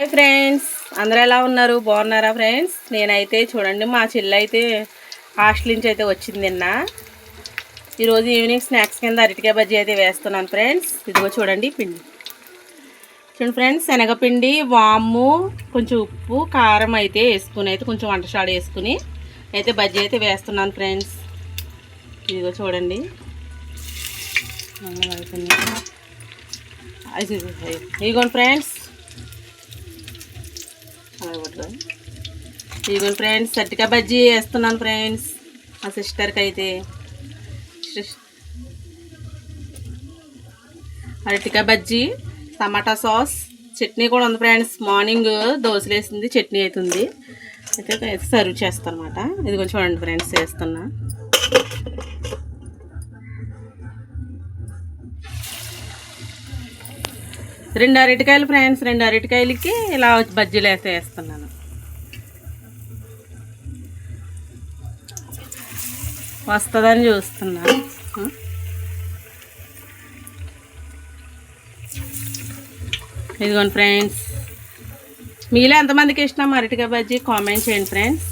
Hi friends అందరూ ఎలా ఉన్నారు? బాగున్నారా ఫ్రెండ్స్ నేనైతే చూడండి మా చెల్లి అయితే హాస్టల్ నుంచి అయితే వచ్చింది నిన్న. ఈరోజు ఈవినింగ్ స్నాక్స్ కింద అరటికాయ బజ్జీ అయితే వేస్తున్నాను ఫ్రెండ్స్ ఇదిగో చూడండి పిండి. చూడండి ఫ్రెండ్స్ శనగపిండి వాము కొంచెం ఉప్పు కారం అయితే వేసుకుని అయితే కొంచెం వంటశాడ వేసుకుని అయితే బజ్జీ అయితే వేస్తున్నాను ఫ్రెండ్స్ ఇదిగో చూడండి. ఇదిగోండి ఫ్రెండ్స్ ఇదిగోండి ఫ్రెండ్స్ సట్టిగా బజ్జీ వేస్తున్నాను ఫ్రెండ్స్. మా సిస్టర్కి అయితే sis- bajji tomato sauce chutney కూడా ఉంది ఫ్రెండ్స్. మార్నింగ్ దోశలు వేసింది చట్నీ అవుతుంది అయితే సర్వ్ చేస్తాను అనమాట ఇది కొంచెం చూడండి ఫ్రెండ్స్ వేస్తున్నా. రెండు అరటికాయలు ఫ్రెండ్స్ రెండు అరటికాయలకి ఇలా బజ్జీలు వేస్తే వేస్తున్నాను. వస్తుందని చూస్తున్నాను ఇదిగోండి ఫ్రెండ్స్. మీలో ఎంతమందికి ఇష్టం అరటికాయ బజ్జీ? కామెంట్ చేయండి ఫ్రెండ్స్.